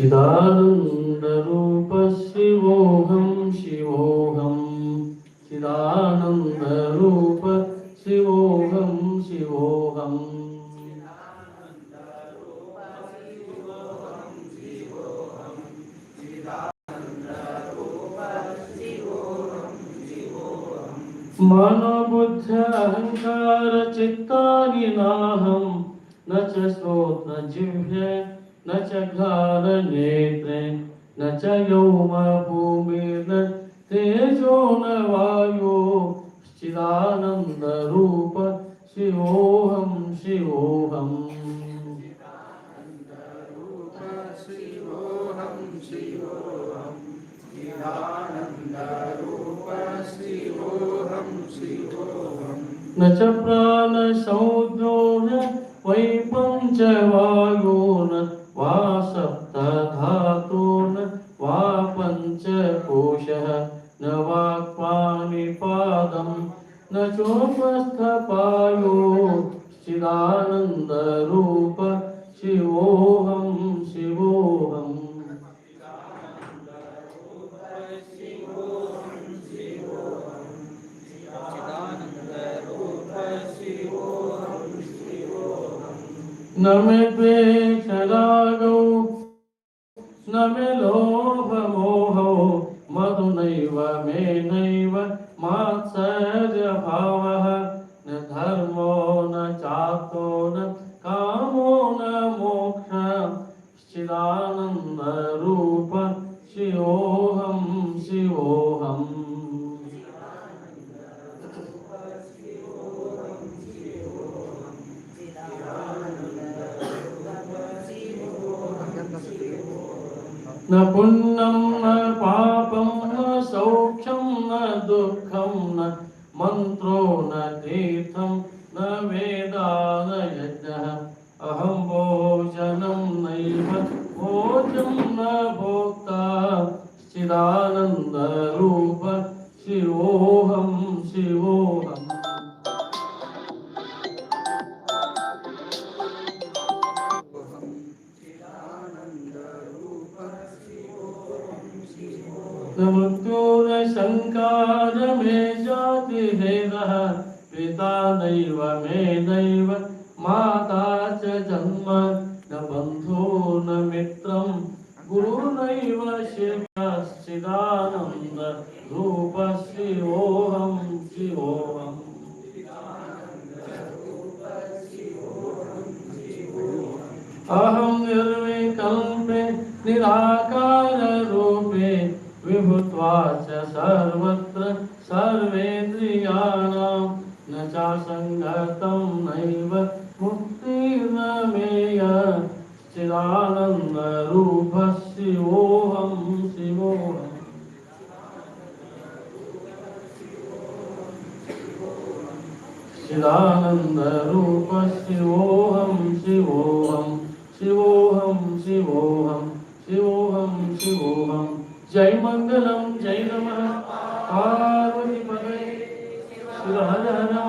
చిదానందరూ व्योम तेजो न चिदानंद चिदानन्दरूप शिवोऽहं शिवोऽहम् न च प्राणसौद्रो न वै पञ्चवायो न वा न चोपस्थपायो चिदानन्दरूप शिवोहम शिवोहम न मे द्वेषरागौ न मे लोभमोहौ मधुनैव मे नैव मात्स भाव न धर्मो न चातो न कामो न मोक्ष चिदानन्दरूप न पुण्यं मंत्रो न तीर्थं न वेदादयज्ञः अहम भोजनं नैव भोजं न भोक्ता चिदानंद चिदानन्दरूप शिवोऽहं शिवोऽहम् मृत्युरशङ्कारमे देह पिता नैव मे सच्चिदानन्दरूप शिवोऽहं शिवोऽहं शिवोऽहं शिवोऽहं शिवोऽहं शिवोऽहं जय मङ्गलं जय नमः पार्वतीपदे हर हर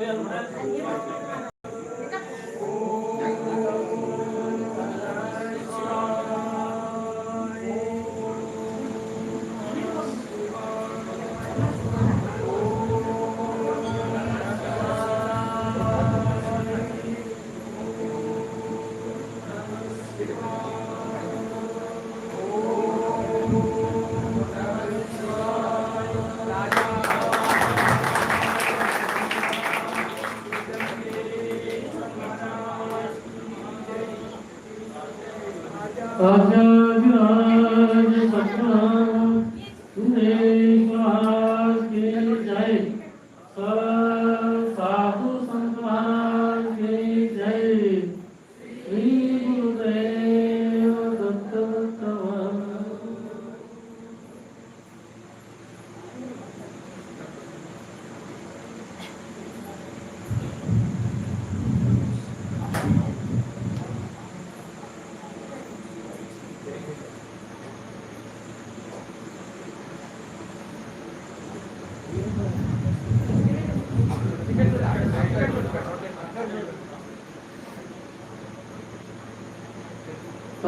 Amen.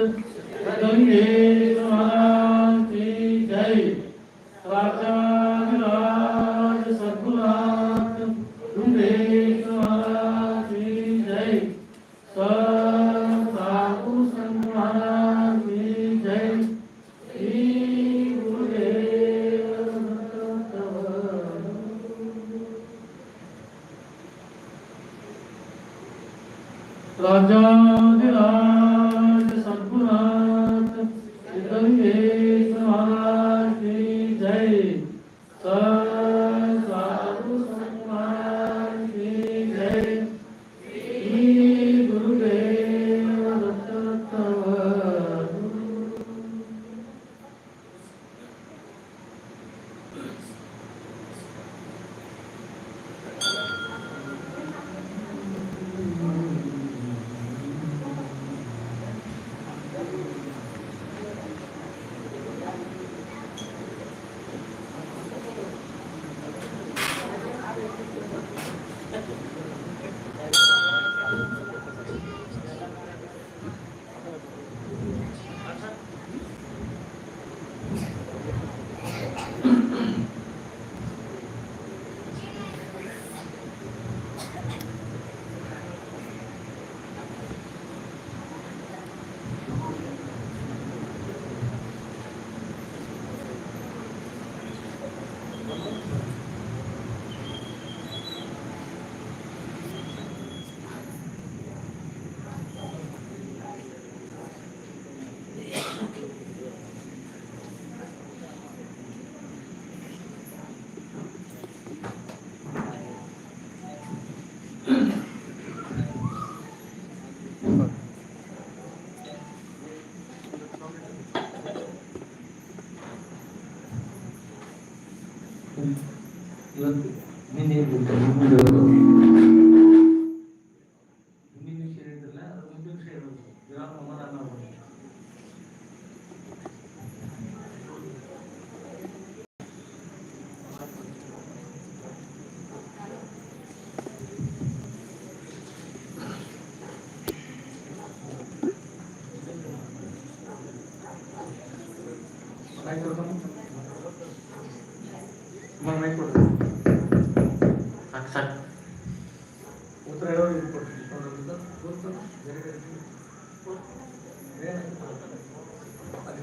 Santa, a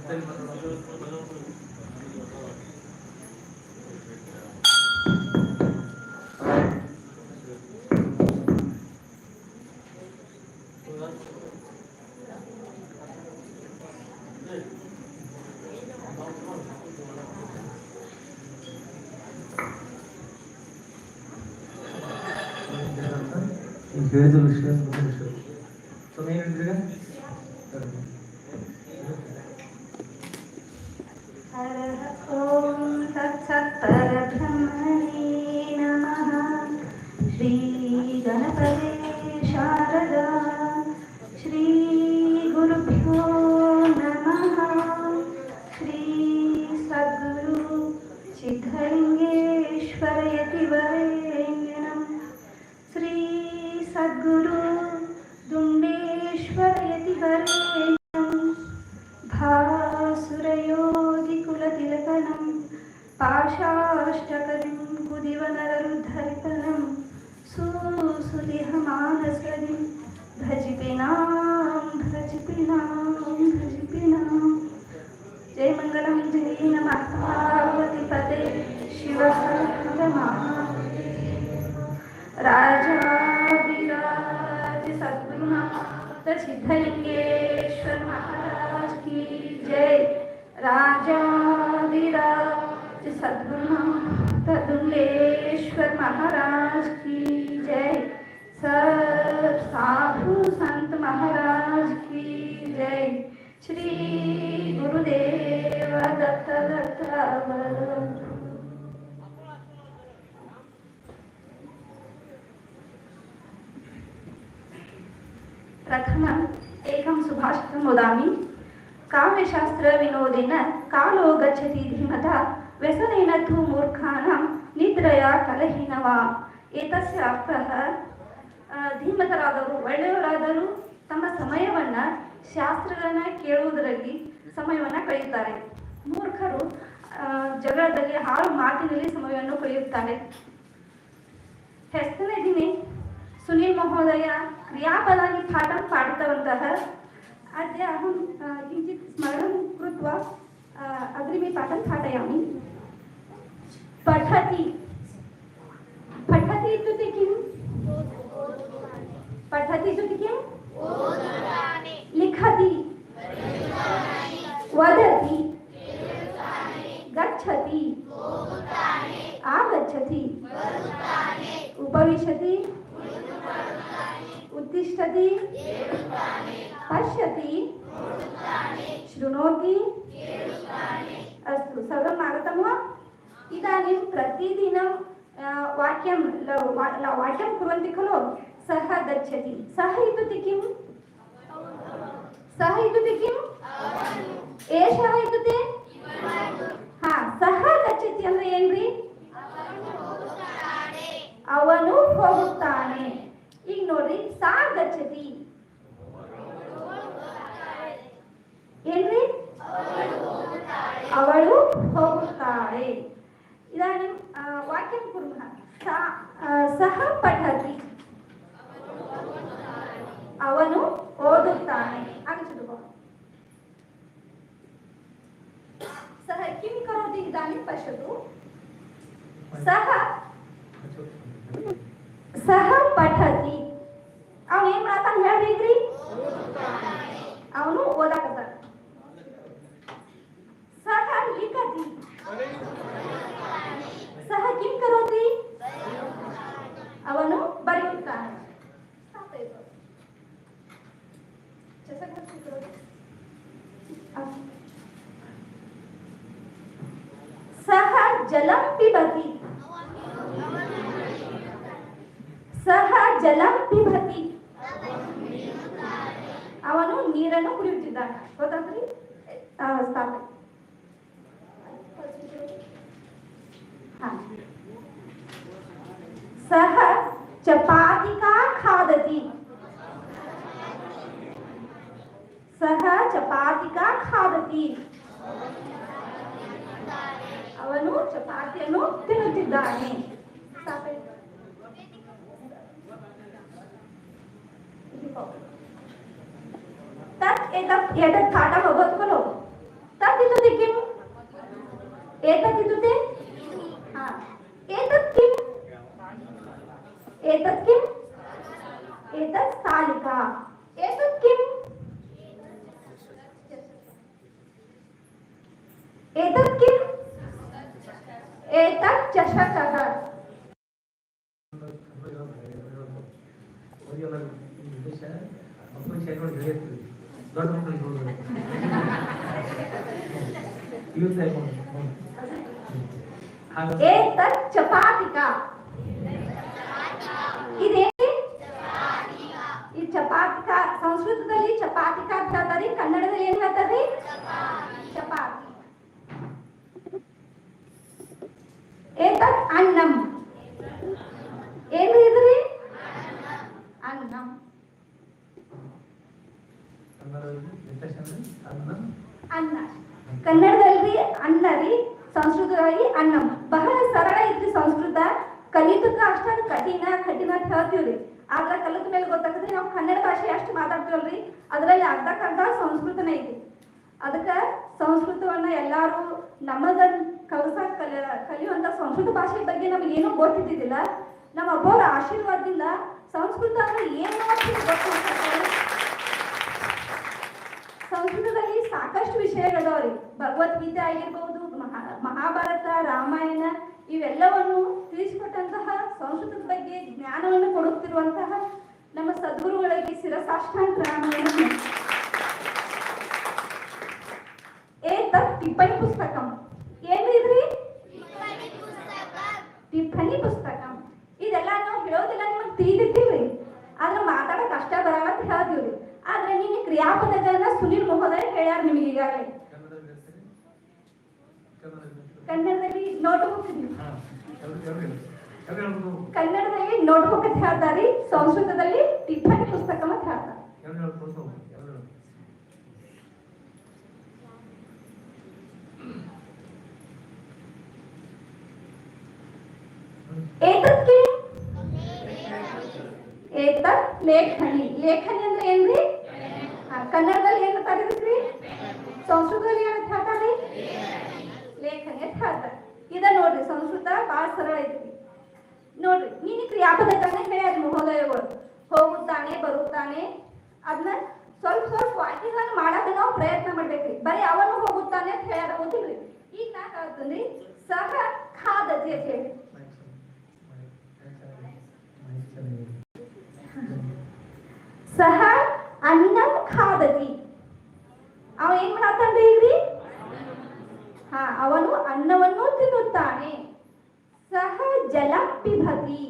ఈ పేజీ ಪ್ರಥಮ एकं सुभाषितं ಕಾವ್ಯಶಾಸ್ತ್ರ ವಿನೋದಿನ ಕಾಲೋ ಗಚ್ಚತಿ ಧೀಮತ ವ್ಯಸನೇನ ತು मूर्खाणां ನಿದ್ರೆಯ ಕಲಹೀನವ ಏತಸ್ಯ ಅರ್ಥ ಧೀಮತರಾದವರು ಒಳ್ಳೆಯವರಾದರೂ ತಮ್ಮ ಸಮಯವನ್ನು ಶಾಸ್ತ್ರಗಳನ್ನು ಕೇಳುವುದರಲ್ಲಿ ಸಮಯವನ್ನು ಕಳೆಯುತ್ತಾರೆ ಮೂರ್ಖರು ಜಗಳದಲ್ಲಿ ಹಾಳು ಮಾತಿನಲ್ಲಿ ಸಮಯವನ್ನು ಕಳೆಯುತ್ತಾರೆ ಹೆಸರಿನ ದಿನೇ ಸುನೀಲ್ ಮಹೋದಯ क्रियापद पाठ पाठित अद अहम कि स्मरण कृत्वा अग्रिमे पाठ पाठया पठती पठति इत्युक्ते किं वदति गच्छति उपविशति తిష్టతి పశ్యతి శృణోతి అస్తు సర్వం ఆగతము ఇదానీం ప్రతిదినం వాక్యం వాక్యం కుర్వంతి ఖలు సహ గచ్చతి సహ ఇత్యుక్తి కిం సహ ఇత్యుక్తి కిం ఏషవ ఇత్యుక్తి ಹಾ ಸಹ ಗಚ್ಚತಿ ಅಂದ್ರೆ ಏನ್ರಿ ಅವನು ಹೋಗುತ್ತಾನೆ ಈಗ ನೋಡ್ರಿ ಸಾರ್ ಗಚ್ಚತಿ ಏನ್ರಿ ಅವಳು ಹೋಗುತ್ತಾಳೆ ಇದಾನಿಂ ವಾಕ್ಯ ಕುರ್ಮಃ ಸಹ ಪಠತಿ सह चपातिका खादति सह ಚಪಾತಿಕಾ ಖಾದತಿ ಅವನು ಚಪಾತಿಯನ್ನು ತಿನ್ನುತ್ತಿದ್ದಾನೆ तत् एतत् एतत् काटः भवत् खलु तत् इत्युक्ते किम् एतत् इत्युक्ते ಚಟುವಟಿಕೆ ಇರ್ತದೆ ದೊಡ್ಡ ಮಕ್ಕಳಿಗೆ ಈ ಚಪಾತಿಕ ಸಂಸ್ಕೃತದಲ್ಲಿ ಚಪಾತಿಕ ಅಂತ ಕನ್ನಡದಲ್ಲಿ ಏನ್ ಚಪಾತಿ ಏನು ಇದ್ರಿ ಅನ್ನಂ ಅನ್ನ ಕನ್ನಡದಲ್ಲಿ ಅನ್ನ ರೀ ಸಂಸ್ಕೃತವಾಗಿ ಅನ್ನಂ ಬಹಳ ಸರಳ ಐತ್ರಿ ಸಂಸ್ಕೃತ ಕಲಿತಕ್ಕ ಅಷ್ಟೊಂದು ಕಠಿಣ ಕಠಿಣ ಅಂತ ಹೇಳ್ತೀವ್ರಿ ಆದ್ರ ಕಲಿತ ಮೇಲೆ ಗೊತ್ತಾಗ್ತದೆ ನಾವು ಕನ್ನಡ ಭಾಷೆ ಅಷ್ಟು ಮಾತಾಡ್ತೀವಲ್ರಿ ಅದರಲ್ಲಿ ಅರ್ಧಕ್ಕರ್ಧ ಸಂಸ್ಕೃತನೇ ಐತಿ ಅದಕ್ಕ ಸಂಸ್ಕೃತವನ್ನ ಎಲ್ಲಾರು ನಮ್ಮದ ಕಲಸ ಕಲ ಕಲಿಯುವಂತ ಸಂಸ್ಕೃತ ಭಾಷೆ ಬಗ್ಗೆ ನಮ್ಗೆ ಏನೂ ಗೊತ್ತಿದ್ದಿಲ್ಲ ನಮ್ಮ ಒಬ್ಬರ ಆಶೀರ್ವಾದದಿಂದ ಸಂಸ್ಕೃತ ಅಂದ್ರೆ ಏನು ಸಂಸ್ಕೃತದಲ್ಲಿ ಸಾಕಷ್ಟು ವಿಷಯಗಳವ್ರಿ ಭಗವದ್ಗೀತೆ ಮಹಾ ಮಹಾಭಾರತ ರಾಮಾಯಣ ಇವೆಲ್ಲವನ್ನು ತಿಳಿಸಿಕೊಟ್ಟಂತಹ ಸಂಸ್ಕೃತದ ಬಗ್ಗೆ ಜ್ಞಾನವನ್ನು ಕೊಡುತ್ತಿರುವಂತಹ ನಮ್ಮ ಸದ್ಗುರುಗಳಿಗೆ ಶಿರಸಾಷ್ಟಾಂಗ ಟಿಪ್ಪಣಿ ಪುಸ್ತಕ ಏನಿದ್ರಿ ಟಿಪ್ಪಣಿ ಪುಸ್ತಕ ಇದೆಲ್ಲ ನಾವು ಹೇಳೋದಿಲ್ಲ ನಿಮಗೆ ತಿಳಿದಿರ್ತೀವ್ರಿ ಆದ್ರೆ ಮಾತಾಡಕ್ ಅಷ್ಟೇ ಬರಲ್ಲ ಅಂತ ಆದರೆ ನಿಮಗೆ ವ್ಯಾಕರಣದಲ್ಲ ಸುನಿಲ್ ಮಹೋದರೆ ಹೇಳಾರ ನಿಮಗೆ ಈಗಾಗಲೇ ಕನ್ನಡದಲ್ಲಿ નોટબુકದಲ್ಲಿ હા ಕನ್ನಡದಲ್ಲಿ નોટબુક ಅಂತ ಹೇಳ್ತಾರೆ ಸಂಸತ್ತದಲ್ಲಿ ತಿಪ್ಪೆ ಪುಸ್ತಕ ಅಂತ ಹೇಳ್ತಾರೆ ಏತಕ್ಕೆ ಏತ મે લખી લેખನೆಂದ್ರೆ ಏನು ಕನ್ನಡದಲ್ಲಿ ಏನು ಇದಕ್ಕೆ ಸಂಸ್ಕೃತದಲ್ಲಿ ಏನಂತ ಹೇಳ್ತಾರೆ ಲೇಖನೆ ಅಂತ ಇದ ನೋಡ್ರಿ ಸಂಸ್ಕೃತ ಬಹಳ ಸರಳ ಐತಿ ನೋಡ್ರಿ ನೀನು ಕ್ರಿಯಾಪದಗಳನ್ನ ಹೇಳ್ಯಾರ ಮಹೋದಯಗಳು ಹೋಗುತ್ತಾನೆ ಬರುತ್ತಾನೆ ಅದನ್ನ ಸ್ವಲ್ಪ ಸ್ವಲ್ಪ ವಾಕ್ಯಗಳನ್ನು ಮಾಡಕ್ಕೆ ನಾವು ಪ್ರಯತ್ನ ಮಾಡ್ಬೇಕ್ರಿ ಬರೀ ಅವನು ಹೋಗುತ್ತಾನೆ ಅಂತ ಹೇಳ್ಯಾರ ಗೊತ್ತಿಲ್ರಿ ಈಗ ನಾ ಹೇಳ್ತೀನಿ ಸಹ ಖಾದತಿ ಅಂತ ಹೇಳಿ ಸಹ आम्ही ना खाद ती ಅವ ಏನ್ ಮಾಡತ್ತಾನ್ರಿ ಈಗ್ರಿ ಹಾ ಅವನು ಅನ್ನವನ್ನು ತಿನ್ನುತ್ತಾನೆ ಸಹ ಜಲ ಪಿಭತಿ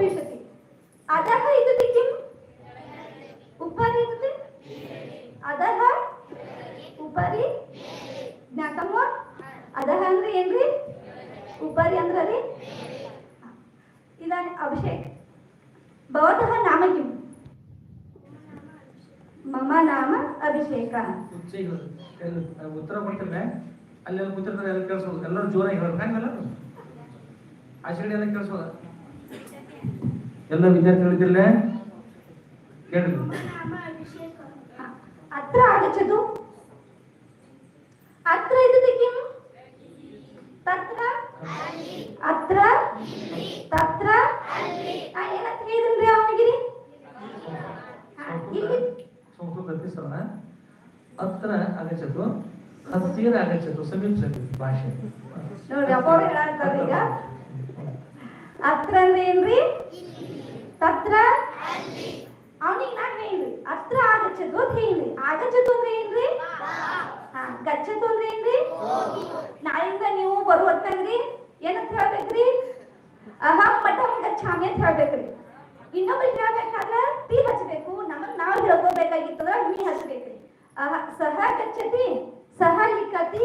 उपविशति अधः इति किम् उपरि इति अधः उपरि ज्ञातं वा अधः ಅಂದ್ರೆ ಏನ್ರಿ ಉಪರಿ ಅಂದ್ರೆ ರೀ ಇದಾನೆ ಅಭಿಷೇಕ್ ಭವತಃ ನಾಮ ಕಿಂ ಮಮ ನಾಮ ಅಭಿಷೇಕ ಉತ್ತರ ಕೊಡ್ತಿರ್ಲೆ ಅಲ್ಲಿ ಕೂತಿರ್ತಾರೆ ಎಲ್ಲ ಕೇಳಿಸ್ಬೋದು ಎಲ್ಲರೂ ಜೋರಾಗಿ ಹೇಳ್ಬೇಕು ಎಲ್ಲ ವಿದ್ಯಾರ್ಥಿಗಳಿದ್ದಿಲ್ಲ ಕೇಳಿ ಅತ್ರ ಅತ್ರ ತತ್ರ ಅತ್ರ ಭಾಷೆ ಅತ್ರ ಅಂದ್ರೆ ಏನ್ರಿ ತತ್ರ ಅವನಿಗೆ ನಾವ್ ಏನ್ರಿ ಅತ್ರ ಆಗಚ್ಚದು ಅಂತ ಹೇಳ್ರಿ ಆಗಚ್ಚದು ಅಂದ್ರೆ ಏನ್ರಿ ಹಾ ಗಚ್ಚದು ಅಂದ್ರೆ ಏನ್ರಿ ನಾಳಿಂದ ನೀವು ಬರುವಂತಂದ್ರಿ ಏನಂತ ಹೇಳ್ಬೇಕ್ರಿ ಅಹಂ ಪಟ ಗಚ್ಚಾಮಿ ಅಂತ ಹೇಳ್ಬೇಕ್ರಿ ಇನ್ನೊಬ್ರಿಗೆ ಹೇಳ್ಬೇಕಾದ್ರೆ ತಿ ಹಚ್ಬೇಕು ನಮಗ್ ನಾವ್ ಹೇಳ್ಕೋಬೇಕಾಗಿತ್ತಂದ್ರೆ ಮೀ ಅಹ ಸಹ ಗಚ್ಚತಿ ಸಹ ಲಿಕ್ಕತಿ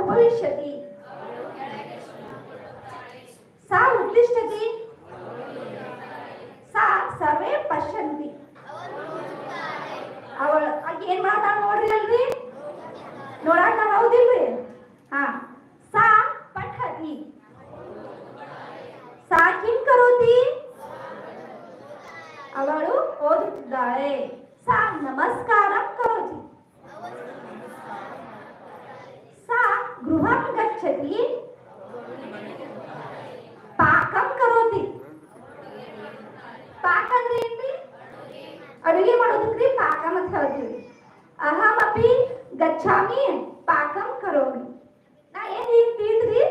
उपविशति सा उत्तिष्ठति सा सर्वे पश्यन्ति ಅವಳು ಏನ್ ಮಾಡ್ತಾಳ ನೋಡ್ರಿ ಅಲ್ರಿ ನೋಡಾಕ ಹೌದಿಲ್ರಿ ಹಾ ಸಾ ಪಠತಿ ಸಾ ಕಿಂ ಕರೋತಿ ಅವಳು गच्छति पाकं करोति पाकं देति अडुगे मडोति तो पाकं करोति अच्छा अहम् अपि गच्छामि पाकं करोमि न ए हि तीत्रि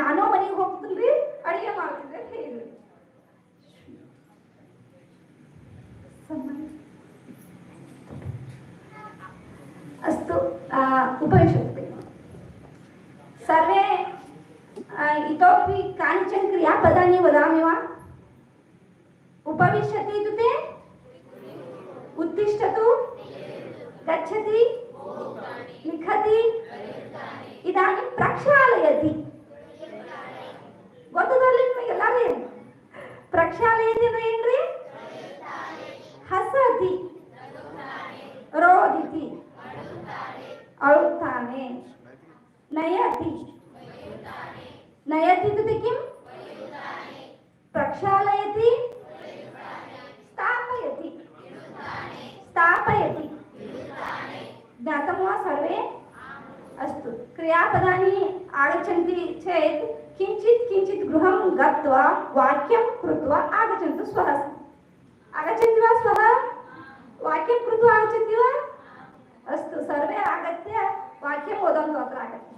नानो मनि होक्तुन्रि अडुगे मार्तिदे हेरु अस्तु उपविशतु બધાની વધામણીમાં गत्वा वाक्यं कृत्वा आगच्छन्तु स्वः आगच्छन्ति वा स्वः वाक्यं कृत्वा आगच्छन्ति वा अस्तु सर्वे आगत्य वाक्यं वदन्तु अत्र आगत्य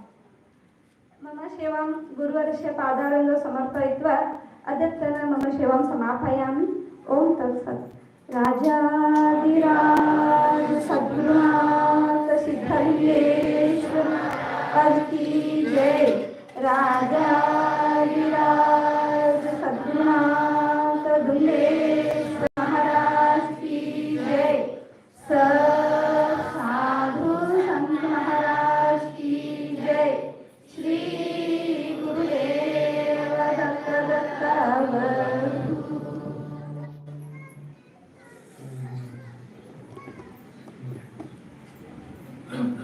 मम सेवां गुरुवर्षे पादारङ्गं समर्पयित्वा अद्यतन मम सेवां समापयामि ॐ तत्सत् राजाधिराज सद्गुणात् सिद्धेश्वर अस्ति जय राजाधिराज 你好。